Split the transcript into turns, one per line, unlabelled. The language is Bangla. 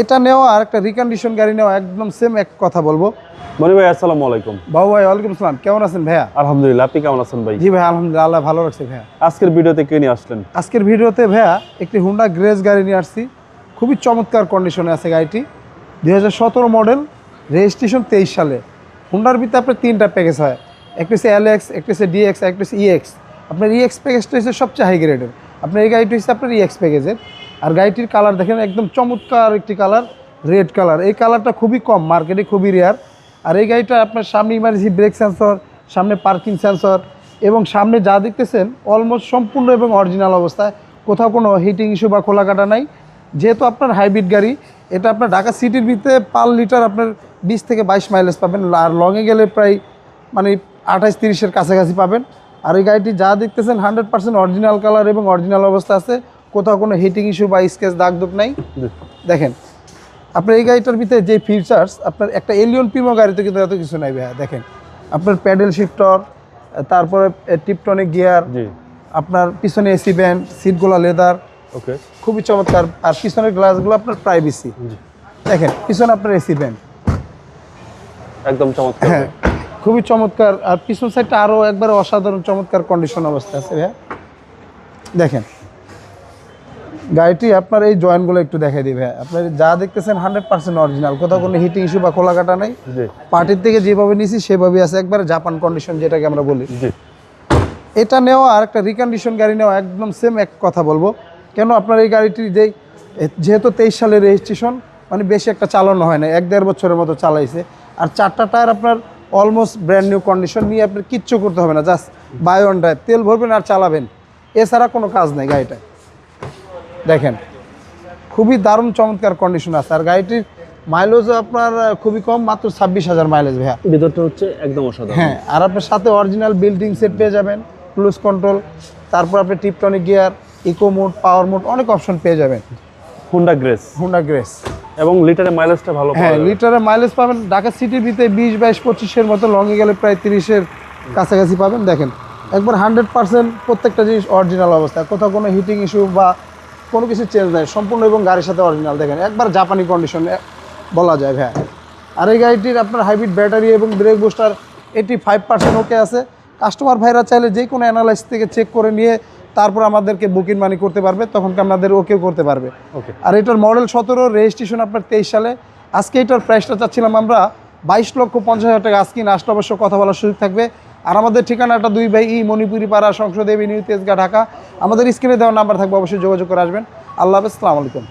এটা নেওয়া আর একটা রিকন্ডিশন গাড়ি নেওয়া একদম সেম এক কথা বলব।
মনি ভাই আসসালামু আলাইকুম।
বাবু ভাই ওয়ালাইকুম আসসালাম। কেমন আছেন ভাইয়া?
আলহামদুলিল্লাহ আপনি কেমন আছেন ভাই?
জি ভাই আলহামদুলিল্লাহ আল্লাহ ভালো রাখছে ভাইয়া।
আজকের ভিডিওতে কে নিয়ে আসলেন?
আজকের ভিডিওতে ভাইয়া একটি হুন্ডা গ্রেজ গাড়ি নিয়ে আসছি। খুবই চমৎকার কন্ডিশনে আছে গাড়িটি। দুই হাজার সতেরো মডেল রেজিস্ট্রেশন তেইশ সালে। হুন্ডার ভিতরে আপনার তিনটা প্যাকেজ হয়। একটি হচ্ছে এল এক্স একটি হচ্ছে ডিএক্স একটি হচ্ছে ইএক্স আপনার ইএক্স প্যাকেজটা হচ্ছে সবচেয়ে হাই গ্রেডের আপনার এই গাড়িটি হচ্ছে আপনার ইএক্স প্যাকেজের আর গাড়িটির কালার দেখেন, একদম চমৎকার একটি কালার, রেড কালার। এই কালারটা খুবই কম, মার্কেটে খুবই রেয়ার আর এই গাড়িটা আপনার সামনে ইমার্জেন্সি ব্রেক সেন্সর সামনে পার্কিং সেন্সর এবং সামনে যা দেখতেছেন অলমোস্ট সম্পূর্ণ এবং অরিজিনাল অবস্থায়। কোথাও কোনো হিটিং ইস্যু বা খোলা কাটা নাই। যেহেতু আপনার হাইব্রিড গাড়ি, এটা আপনার ঢাকা সিটির ভিতরে পার লিটার আপনার বিশ থেকে বাইশ মাইলেজ পাবেন। আর লংয়ে গেলে প্রায় মানে আঠাইশ তিরিশের কাছাকাছি পাবেন। আর এই গাড়িটি যা দেখতেছেন হান্ড্রেড পার্সেন্ট অরিজিনাল কালার এবং অরিজিনাল অবস্থা আছে। কোথাও কোনো হিটিং ইস্যু বা স্কেচ দাগ দুগ নাই। দেখেন আপনার এই গাড়িটার ভিতরে যে ফিচার্স আপনার একটা এলিয়ন পিমো গাড়িতে কিন্তু এত কিছু নাই ভাইয়া দেখেন। আপনার প্যাডেল শিফটর তারপরে টিপটনিক গিয়ার আপনার পিছনে এসি ব্যান্ড সিটগুলো লেদার
ওকে।
খুবই চমৎকার আর পিছনের গ্লাসগুলো আপনার প্রাইভেসি দেখেন পিছনে আপনার এসি ব্যান্ড
একদম চমৎকার।
হ্যাঁ খুবই চমৎকার আর পিছন সাইডটা আরও একবার অসাধারণ চমৎকার কন্ডিশন অবস্থা আছে ভাইয়া। দেখেন গাড়িটি আপনার এই জয়েন্টগুলো একটু দেখাই দিবে আপনার যা দেখতেছেন হান্ড্রেড পার্সেন্ট অরিজিনাল কোথাও কোনো হিটিং ইস্যু বা খোলা কাটা নেই পার্টির থেকে যেভাবে নিছি সেভাবেই আছে। একবারে জাপান কন্ডিশন যেটাকে আমরা বলি। এটা নেওয়া আর একটা রিকন্ডিশন গাড়ি নেওয়া একদম সেম এক কথা বলব। কেন আপনার এই গাড়িটির যেই যেহেতু তেইশ সালের রেজিস্ট্রেশন মানে বেশি একটা চালানো হয় না এক দেড় বছরের মতো চালাইছে। আর চারটা টায়ার আপনার অলমোস্ট ব্র্যান্ড নিউ কন্ডিশন নিয়ে আপনার কিচ্ছু করতে হবে না। জাস্ট বাই অন ড্রাইভ তেল ভরবেন আর চালাবেন। এছাড়া কোনো কাজ নেই গাড়িটায়। দেখেন খুবই দারুণ চমৎকার কন্ডিশন আছে। আর গাড়িটির মাইলেজও আপনার খুবই কম মাত্র ছাব্বিশ হাজার মাইলেজ ভাইয়া।
ভিতরটা হচ্ছে একদম অসাধারণ।
হ্যাঁ আর আপনার সাথে অরিজিনাল বিল্ডিং সেট পেয়ে যাবেন ক্লুজ কন্ট্রোল তারপর আপনি tiptronic gear eco mode power mode অনেক অপশন পেয়ে যাবেন।
হুন্ডা গ্রেস
হুন্ডা গ্রেস
এবং লিটারে মাইলেজটা ভালো
হ্যাঁ লিটারে মাইলেজ পাবেন ঢাকা সিটির ভিতরে বিশ বাইশ পঁচিশের মতো লংয়ে গেলে প্রায় তিরিশের কাছাকাছি পাবেন। দেখেন একবার হান্ড্রেড পার্সেন্ট প্রত্যেকটা জিনিস অরিজিনাল অবস্থা কোথাও কোনো হিটিং ইস্যু বা কোনো কিছু চেঞ্জ নাই সম্পূর্ণ এবং গাড়ির সাথে অরিজিনাল দেখেন একবার জাপানি কন্ডিশন বলা যায় ভাই। আর এই গাড়িটির আপনার হাইব্রিড ব্যাটারি এবং brake booster eighty five percent okay আছে। কাস্টমার ভাইরা চাইলে যে কোনো অ্যানালাইস থেকে চেক করে নিয়ে তারপর আমাদেরকে বুকিং মানি করতে পারবে তখন আমাদের ওকেও করতে পারবে।
ওকে
আর এটার মডেল সতেরো রেজিস্ট্রেশন আপনার তেইশ সালে। আজকে এটার প্রাইসটা চাচ্ছিলাম আমরা বাইশ লক্ষ পঞ্চাশ হাজার টাকা। আজকে আসলে অবশ্য কথা বলার সুযোগ থাকবে। আর আমাদের ঠিকানাটা দুই ভাই ই মণিপুরি পাড়া সংসদ এভিনিউ, তেজগা, ঢাকা। আমাদের স্ক্রিনে দেওয়ার নাম্বার থাকবে, অবশ্যই যোগাযোগ করে আসবেন। আল্লাহ হাফেজ আলাইকুম।